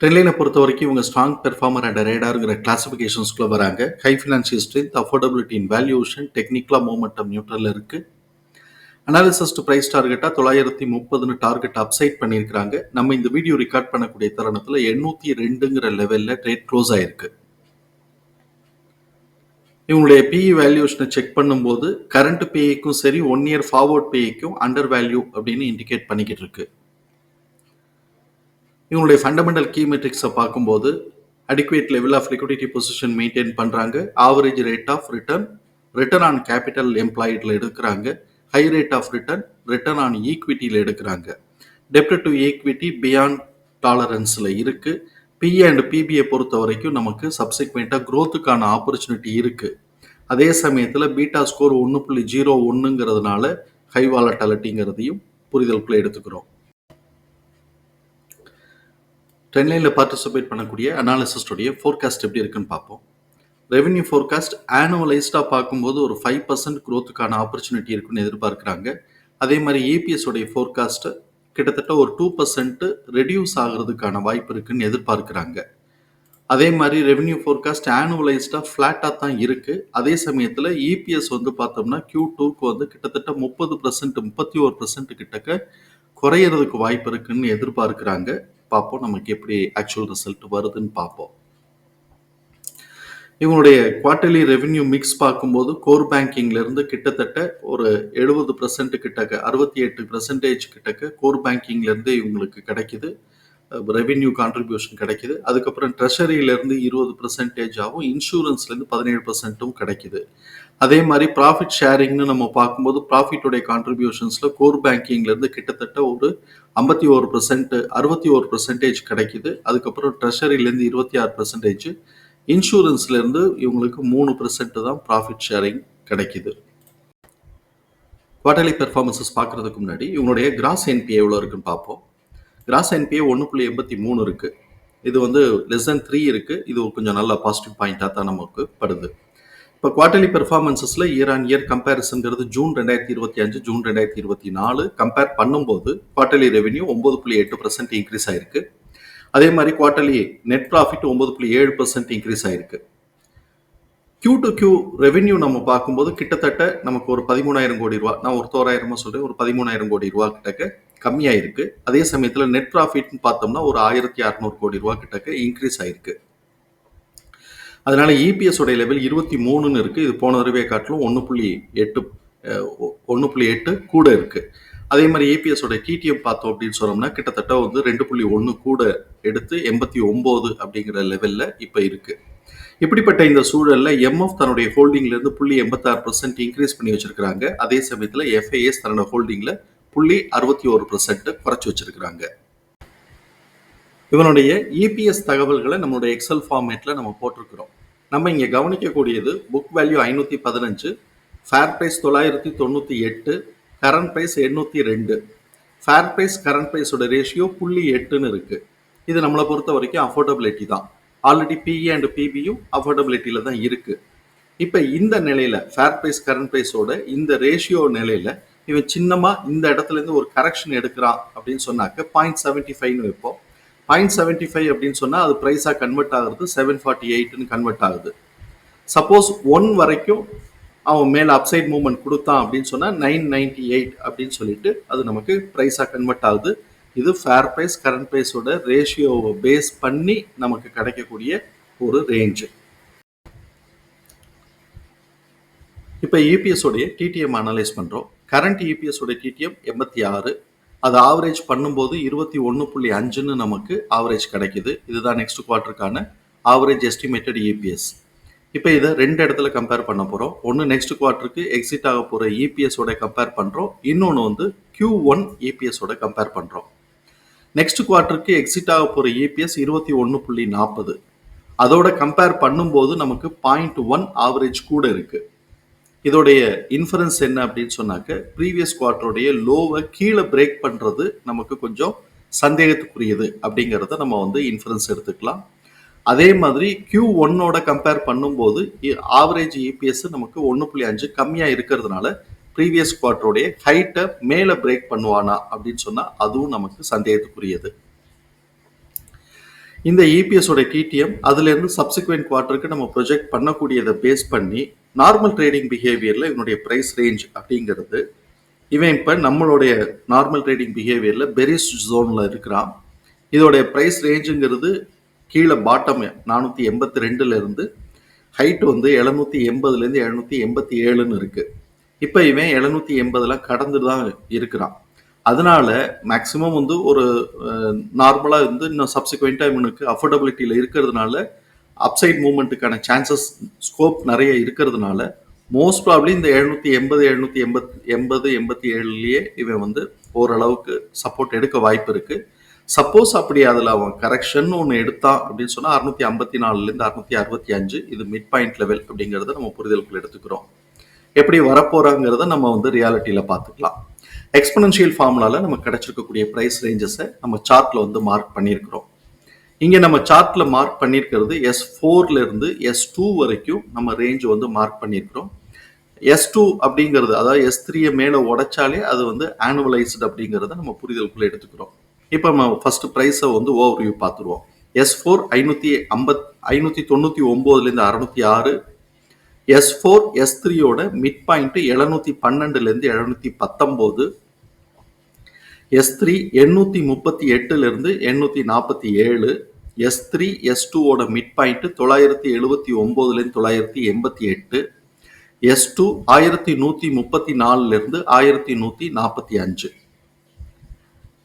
ட்ரெண்ட்லைனை பொறுத்த வரைக்கும் இவங்க ஸ்ட்ராங் பெர்ஃபார்மர் அண்ட் ரேடாருங்கிற கிளாசிஃபிகேஷன்ஸ்குள்ள வராங்க. High financial strength affordability in valuation டெக்னிக்கலாக மூமெண்டம் நியூட்ரலில் இருக்குது அனாலிசிஸ் டு ப்ரைஸ் டார்கெட்டாக தொள்ளாயிரத்தி முப்பதுன்னு டார்கெட் அப்சைட் பண்ணியிருக்கிறாங்க. நம்ம இந்த வீடியோ ரெக்கார்ட் பண்ணக்கூடிய தருணத்தில் எண்ணூற்றி ரெண்டுங்கிற லெவலில் ட்ரேட் க்ளோஸ் ஆயிருக்கு. இவங்களுடைய பிஇ வேல்யூஷனை செக் பண்ணும்போது கரண்ட் பேய்க்கும் சரி ஒன் இயர் ஃபார்வர்ட் பேய்க்கும் அண்டர் வேல்யூ அப்படின்னு இண்டிகேட் பண்ணிக்கிட்டு இருக்கு. இவங்களுடைய ஃபண்டமெண்டல் கீ மெட்ரிக்ஸை பார்க்கும்போது adequate level of liquidity position maintain பண்ணுறாங்க average rate of return return on capital எம்ப்ளாய்டில் எடுக்கிறாங்க. High rate of return return on ஈக்விட்டியில் எடுக்கிறாங்க. டெப்ட் டு ஈக்விட்டி பியாண்ட் டாலரன்ஸில் இருக்குது பிஏ அண்ட் பிபிஐ பொறுத்த வரைக்கும் நமக்கு சப்சிக்வெண்ட்டாக க்ரோத்துக்கான ஆப்பர்ச்சுனிட்டி இருக்குது அதே சமயத்தில் பீட்டா ஸ்கோர் ஒன்று புள்ளி ஜீரோ ஒன்றுங்கிறதுனால ஹை வாலட்டாலிட்டிங்கிறதையும் புரிதலுக்குள்ளே எடுத்துக்கிறோம். ட்ரெண்ட்லைனில் பார்ட்டிசிபேட் பண்ணக்கூடிய அனாலிசிஸ்டுடைய ஃபோர்காஸ்ட் எப்படி இருக்குன்னு பார்ப்போம். ரெவென்யூ ஃபோர்காஸ்ட் ஆனுவலைஸ்டாக பார்க்கும்போது ஒரு ஃபைவ் பர்சன்ட் க்ரோத்துக்கான ஆப்பர்ச்சுனிட்டி இருக்குன்னு எதிர்பார்க்குறாங்க. அதே மாதிரி ஏபிஎஸோடைய ஃபோர்காஸ்ட்டு கிட்டத்தட்ட ஒரு டூ பர்சன்ட்டு ரெடியூஸ் ஆகிறதுக்கான வாய்ப்பு இருக்குன்னு எதிர்பார்க்குறாங்க. அதே மாதிரி ரெவென்யூ ஃபோர்காஸ்ட் ஆனுவலைஸ்டாக ஃப்ளாட்டாக தான் இருக்குது அதே சமயத்தில் இபிஎஸ் வந்து பார்த்தோம்னா கியூ டூக்கு வந்து கிட்டத்தட்ட முப்பது பர்சன்ட் முப்பத்தி ஒரு பர்சன்ட் கிட்டக்க குறையிறதுக்கு வாய்ப்பு இருக்குன்னு எதிர்பார்க்குறாங்க. பார்ப்போம். நமக்கு எப்படி ஆக்சுவல் ரிசல்ட் வருதுன்னு பார்ப்போம். இவங்களுடைய குவார்டர்லி ரெவென்யூ மிக்ஸ் பார்க்கும்போது கோர் பேங்கிங்ல இருந்து கிட்டத்தட்ட ஒரு எழுபது பர்சன்ட் கிட்டக்க அறுபத்தி எட்டு பர்சன்டேஜ் கிட்டக்க கோர் பேங்கிங்லேருந்து இவங்களுக்கு கிடைக்குது. ரெவென்யூ கான்ட்ரிபியூஷன் கிடைக்குது. அதுக்கப்புறம் ட்ரெஷரியிலேருந்து இருபது பர்சன்டேஜ் ஆகும் இன்சூரன்ஸ்லேருந்து பதினேழு பர்சன்ட்டும் கிடைக்கிது. அதே மாதிரி ப்ராஃபிட் ஷேரிங்னு நம்ம பார்க்கும்போது ப்ராஃபிட்டோடைய கான்ட்ரிபியூஷன்ஸில் கோர் பேங்கிங்லேருந்து கிட்டத்தட்ட ஒரு ஐம்பத்தி ஒரு பர்சன்ட் அறுபத்தி ஒரு பர்சன்டேஜ் கிடைக்குது. அதுக்கப்புறம் ட்ரெஷரியிலேருந்து இருபத்தி ஆறு பர்சன்டேஜ் இன்சூரன்ஸ்லேருந்து இவங்களுக்கு மூணு பர்சன்ட் தான் ப்ராஃபிட் ஷேரிங் கிடைக்குது. குவார்டர்லி பெர்ஃபார்மன்சஸ் பார்க்குறதுக்கு முன்னாடி இவங்களுடைய கிராஸ் என்பிஏ எவ்வளோ இருக்குன்னு பார்ப்போம். கிராஸ் என்பிஏ ஒன்று புள்ளி எண்பத்தி மூணு இருக்குது இது வந்து லெஸ் தென் த்ரீ இருக்குது இது கொஞ்சம் நல்ல பாசிட்டிவ் பாயிண்ட்டாக தான் நமக்கு படுது. இப்போ குவார்டர்லி பெர்ஃபார்மன்சஸில் இயர் ஆன் இயர் கம்பேரிசன்கிறது ஜூன் ரெண்டாயிரத்தி இருபத்தி அஞ்சு ஜூன் ரெண்டாயிரத்தி இருபத்தி நாலு கம்பேர் பண்ணும்போது குவார்டர்லி ரெவென்யூ ஒம்பது புள்ளி எட்டு பர்சன்ட் இன்க்ரீஸ் ஆயிருக்கு. அதே மாதிரி குவார்டர்லி நெட் ப்ராஃபிட் ஒம்பது புள்ளி ஏழு பர்சன்ட் இன்க்ரீஸ் ஆயிருக்கு. கியூ டு கியூ ரெவென்யூ நம்ம பார்க்கும்போது கிட்டத்தட்ட நமக்கு ஒரு பதிமூணாயிரம் கோடி ரூபா. நான் ஒரு தோராயிரமாக சொல்கிறேன் ஒரு பதிமூணாயிரம் கோடி ரூபா கிட்டக்க கம்மியாயிருக்கு. அதே சமயத்தில் நெட் ப்ராஃபிட்னு பார்த்தோம்னா ஒரு ஆயிரத்தி அறநூறு கோடி ரூபா கிட்டக்க இன்க்ரீஸ் ஆயிருக்கு. அதனால இபிஎஸ் உடைய லெவல் இருபத்தி மூணுன்னு இருக்கு. இது போன தடவை காட்டிலும் ஒன்று புள்ளி எட்டு ஒன்று புள்ளி எட்டு கூட இருக்கு. அதே மாதிரி ஏபிஎஸ் உடைய டிடிஎம் பார்த்தோம் அப்படின்னு சொன்னோம்னா கிட்டத்தட்ட வந்து ரெண்டு புள்ளி ஒன்று கூட எடுத்து எண்பத்தி ஒம்பது அப்படிங்கிற லெவலில் இப்போ இருக்குது இப்படிப்பட்ட இந்த சூழலில் எம்எஃப் தன்னுடைய ஹோல்டிங்லேருந்து புள்ளி எண்பத்தாறு பர்சன்ட் இன்க்ரீஸ் பண்ணி வச்சிருக்கிறாங்க. அதே சமயத்தில் எஃப்ஐஎஸ் தன்னோட ஹோல்டிங்கில் புள்ளி அறுபத்தி ஒரு பர்சன்ட் குறைச்சி வச்சிருக்கிறாங்க. இவனுடைய இபிஎஸ் தகவல்களை நம்மளுடைய எக்ஸல் ஃபார்மேட்டில் நம்ம போட்டிருக்கிறோம். நம்ம இங்கே கவனிக்கக்கூடியது புக் வேல்யூ ஐநூற்றி பதினஞ்சு ஃபேர் ப்ரைஸ் தொள்ளாயிரத்தி தொண்ணூற்றி எட்டு கரண்ட் ப்ரைஸ் எண்ணூற்றி ரெண்டு. ஃபேர் ப்ரைஸ் கரண்ட் ப்ரைஸோட ரேஷியோ புள்ளி எட்டுன்னு இருக்குது இது நம்மளை பொறுத்த வரைக்கும் அஃபோர்டபிலிட்டி தான். ஆல்ரெடி பிஇ அண்ட் பிபியும் அஃபோர்டபிலிட்டியில் தான் இருக்குது இப்போ இந்த நிலையில் ஃபேர் ப்ரைஸ் கரண்ட் ப்ரைஸோட இந்த ரேஷியோ நிலையில் இவன் சின்னமாக இந்த இடத்துல இருந்து ஒரு கரெக்ஷன் எடுக்கிறான் அப்படின்னு சொன்னாக்க பாயிண்ட் செவன்ட்டி ஃபைவ்னு வைப்போம். பாயிண்ட் செவன்ட்டி ஃபைவ் அப்படின்னு சொன்னால் அது ப்ரைஸாக கன்வெர்ட் ஆகுறது செவன் ஃபார்ட்டி எயிட்னு கன்வெர்ட் ஆகுது. சப்போஸ் ஒன் வரைக்கும் அவன் மேலே அப்சைட் மூவ்மெண்ட் கொடுத்தான் அப்படின்னு சொன்னால் நைன் நைன்டி எயிட் அப்படின்னு சொல்லிட்டு அது நமக்கு ப்ரைஸாக கன்வெர்ட் ஆகுது. இது ஃபேர் ப்ரைஸ் கரண்ட் ப்ரைஸோட ரேஷியோவை பேஸ் பண்ணி நமக்கு கிடைக்கக்கூடிய ஒரு ரேஞ்சு இப்போ இபிஎஸ் உடைய டிடிஎம் அனலைஸ் பண்ணுறோம் கரண்ட் இபிஎஸ் உடைய டிடிஎம் எண்பத்தி ஆறு. அது ஆவரேஜ் பண்ணும்போது இருபத்தி ஒன்று புள்ளி அஞ்சுன்னு நமக்கு ஆவரேஜ் கிடைக்கிது. இதுதான் நெக்ஸ்ட் குவார்ட்டருக்கான ஆவரேஜ் எஸ்டிமேட்டட் இபிஎஸ் இப்போ இதை ரெண்டு இடத்துல கம்பேர் பண்ண போகிறோம் ஒன்று நெக்ஸ்ட் குவார்ட்டருக்கு எக்ஸிட் ஆக போகிற இபிஎஸோட கம்பேர் பண்ணுறோம் இன்னொன்று வந்து கியூ ஒன் இபிஎஸோட கம்பேர் பண்ணுறோம் நெக்ஸ்ட் குவார்ட்டருக்கு எக்ஸிட் ஆக போகிற இபிஎஸ் இருபத்தி ஒன்று புள்ளி நாற்பது அதோட கம்பேர் பண்ணும்போது நமக்கு பாயிண்ட் ஒன் ஆவரேஜ் கூட இருக்கு. இதோடைய இன்ஃபரன்ஸ் என்ன அப்படின்னு சொன்னாக்க ப்ரீவியஸ் குவார்ட்டருடைய லோவை கீழே பிரேக் பண்ணுறது நமக்கு கொஞ்சம் சந்தேகத்துக்குரியது அப்படிங்கிறத நம்ம வந்து இன்ஃபரன்ஸ் எடுத்துக்கலாம். அதே மாதிரி கியூ ஒன்னோட கம்பேர் பண்ணும்போது ஆவரேஜ் இபிஎஸ் நமக்கு ஒன்று புள்ளி அஞ்சு கம்மியாக இருக்கிறதுனால ப்ரீவியஸ் குவார்ட்டருடைய ஹைட்டை மேலே பிரேக் பண்ணுவானா அப்படின்னு சொன்னால் அதுவும் நமக்கு சந்தேகத்துக்குரியது. இந்த இபிஎஸ் உடைய டிடிஎம் அதுலேருந்து சப்சிக்வெண்ட் குவார்ட்டருக்கு நம்ம ப்ரொஜெக்ட் பண்ணக்கூடியதை பேஸ் பண்ணி நார்மல் ட்ரேடிங் பிஹேவியரில் இவனுடைய ப்ரைஸ் ரேஞ்ச் அப்படிங்கிறது இவன் இப்போ நம்மளுடைய நார்மல் ட்ரேடிங் பிஹேவியரில் பெரிஸ் ஜோனில் இருக்கிறான். இதோடைய ப்ரைஸ் ரேஞ்சுங்கிறது கீழே பாட்டம் நானூற்றி எண்பத்தி ரெண்டுலேருந்து ஹைட் வந்து எழுநூற்றி எண்பதுலேருந்து எழுநூற்றி எண்பத்தி ஏழுன்னு இருக்குது இப்போ இவன் எழுநூத்தி எண்பதுலாம் கடந்து தான் இருக்கிறான். அதனால மேக்சிமம் வந்து ஒரு நார்மலாக வந்து இன்னும் சப்சிக்வெண்ட்டாக இவனுக்கு அஃபோர்டபிலிட்டியில் இருக்கிறதுனால அப்சைட் மூமெண்ட்டுக்கான சான்சஸ் ஸ்கோப் நிறைய இருக்கிறதுனால மோஸ்ட் ப்ராப்ளி இந்த எழுநூத்தி எண்பது எழுநூற்றி எண்பத் எண்பது எண்பத்தி ஏழுலேயே இவன் வந்து ஓரளவுக்கு சப்போர்ட் எடுக்க வாய்ப்பு இருக்குது சப்போஸ் அப்படி அதில் அவன் கரெக்ஷன் ஒன்று எடுத்தான் அப்படின்னு சொன்னால் அறுநூத்தி ஐம்பத்தி நாலுலேருந்து அறுநூத்தி அறுபத்தி அஞ்சு இது மிட் பாயிண்ட் லெவல் அப்படிங்கிறத நம்ம புரிதலுக்குள் எடுத்துக்கிறோம். எப்படி வரப்போறாங்கிறத நம்ம வந்து ரியாலிட்டியில் பார்த்துக்கலாம். எக்ஸ்பனன்ஷியல் ஃபார்முலாவில் நம்ம கிடைச்சிருக்கக்கூடிய ப்ரைஸ் ரேஞ்சஸை நம்ம சார்ட்டில் வந்து மார்க் பண்ணியிருக்கிறோம். இங்கே நம்ம சார்ட்டில் மார்க் பண்ணியிருக்கிறது எஸ் ஃபோர்லேருந்து எஸ் டூ வரைக்கும் நம்ம ரேஞ்ச் வந்து மார்க் பண்ணியிருக்கிறோம். எஸ் டூ அப்படிங்கிறது அதாவது எஸ் த்ரீயை மேலே உடைச்சாலே அது வந்து ஆனுவலைஸ்டு அப்படிங்கிறத நம்ம புரிதலுக்குள்ளே எடுத்துக்கிறோம். இப்போ நம்ம ஃபர்ஸ்ட் ப்ரைஸை வந்து ஓவர் வியூ பார்த்துருவோம். எஸ் ஃபோர் ஐநூற்றி ஐம்பத் ஐநூற்றி தொண்ணூற்றி ஒம்போதுலேருந்து அறநூற்றி ஆறு எஸ் ஃபோர் எஸ் த்ரீயோட மிட் பாயிண்ட் எழுநூத்தி பன்னெண்டுலேருந்து எழுநூத்தி பத்தொம்போது. எஸ் த்ரீ எண்ணூற்றி முப்பத்தி எட்டுலேருந்து எண்ணூற்றி நாற்பத்தி ஏழு. எஸ் த்ரீ எஸ் டூவோட மிட் பாயிண்ட் தொள்ளாயிரத்தி எழுபத்தி ஒம்போதுலேருந்து தொள்ளாயிரத்தி எண்பத்தி எட்டு. எஸ் டூ ஆயிரத்தி நூற்றி முப்பத்தி நாலுலேருந்து ஆயிரத்தி நூற்றி நாற்பத்தி அஞ்சு.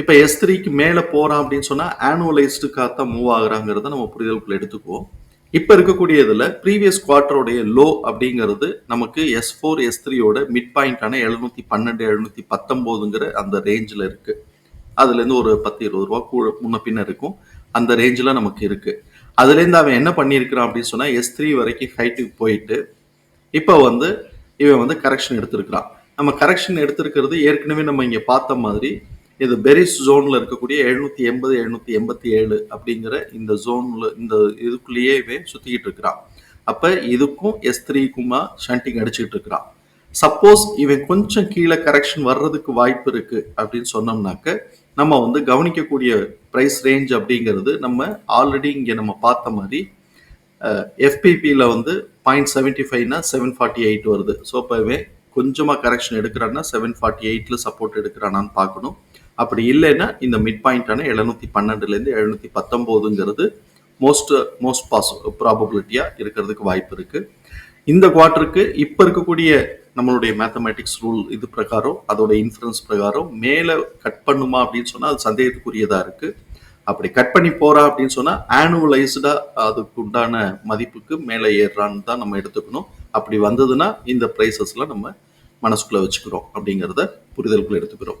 இப்போ எஸ் த்ரீக்கு மேலே போகிறான் அப்படின்னு சொன்னால் ஆனுவலைஸ்டுக்காக தான் மூவ் ஆகுறாங்கிறத நம்ம புரிதலுக்குள்ள எடுத்துக்குவோம். இப்போ இருக்கக்கூடியதில் ப்ரீவியஸ் குவார்ட்டருடைய லோ அப்படிங்கிறது நமக்கு எஸ் ஃபோர் எஸ் த்ரீயோட மிட் பாயிண்டான எழுநூற்றி பன்னெண்டு எழுநூற்றி பத்தொம்போதுங்கிற அந்த ரேஞ்சில் இருக்குது அதுலேருந்து ஒரு பத்து இருபது ரூபா கூட முன்ன பின்ன இருக்கும். அந்த ரேஞ்சில் நமக்கு இருக்குது அதுலேருந்து அவன் என்ன பண்ணியிருக்கிறான் அப்படின்னு சொன்னால் எஸ் த்ரீ வரைக்கும் ஹைட்டுக்கு போயிட்டு இப்போ வந்து இவன் வந்து கரெக்ஷன் எடுத்திருக்கிறான். நம்ம கரெக்ஷன் எடுத்திருக்கிறது ஏற்கனவே நம்ம இங்கே பார்த்த மாதிரி இது பெரிஸ் ஜோனில் இருக்கக்கூடிய எழுநூற்றி எண்பது எழுநூற்றி எண்பத்தி ஏழு அப்படிங்கிற இந்த ஜோனில் இந்த இதுக்குள்ளேயே இவன் சுற்றிக்கிட்டு இருக்கிறான். அப்போ இதுக்கும் எஸ் த்ரீக்குமா ஷண்டிங் அடிச்சுக்கிட்டு இருக்கிறான். சப்போஸ் இவன் கொஞ்சம் கீழே கரெக்ஷன் வர்றதுக்கு வாய்ப்பு இருக்குது அப்படின்னு சொன்னோம்னாக்க நம்ம வந்து கவனிக்கக்கூடிய ப்ரைஸ் ரேஞ்ச் அப்படிங்கிறது நம்ம ஆல்ரெடி இங்கே நம்ம பார்த்த மாதிரி எஃபிபியில் வந்து பாயிண்ட் செவன்ட்டி ஃபைவ்னா செவன் ஃபார்ட்டி எயிட் வருது. ஸோ இப்போ இவன் கொஞ்சமாக கரெக்ஷன் எடுக்கிறான்னா செவன் ஃபார்ட்டி எயிட்டில் சப்போர்ட் எடுக்கிறானான்னு பார்க்கணும். அப்படி இல்லைன்னா இந்த மிட் பாயிண்டான எழுநூத்தி பன்னெண்டுலேருந்து எழுநூத்தி பத்தொம்போதுங்கிறது மோஸ்ட் மோஸ்ட் பாஸ் ப்ராபபிலிட்டியாக இருக்கிறதுக்கு வாய்ப்பு இருக்குது இந்த குவார்ட்டருக்கு இப்போ இருக்கக்கூடிய நம்மளுடைய மேத்தமேட்டிக்ஸ் ரூல் இது பிரகாரம் அதோட இன்ஃபரன்ஸ் பிரகாரம் மேலே கட் பண்ணுமா அப்படின்னு சொன்னால் அது சந்தேகத்துக்குரியதாக இருக்குது அப்படி கட் பண்ணி போறா அப்படின்னு சொன்னா ஆனுவலைஸ்டா அதுக்கு உண்டான மதிப்புக்கு மேலே ஏறுறான்னு தான் நம்ம எடுத்துக்கணும். அப்படி வந்ததுன்னா இந்த ப்ரைஸஸ்லாம் நம்ம மனசுக்குள்ள வச்சுக்கிறோம் அப்படிங்கிறத புரிதலுக்குள்ள எடுத்துக்கிறோம்.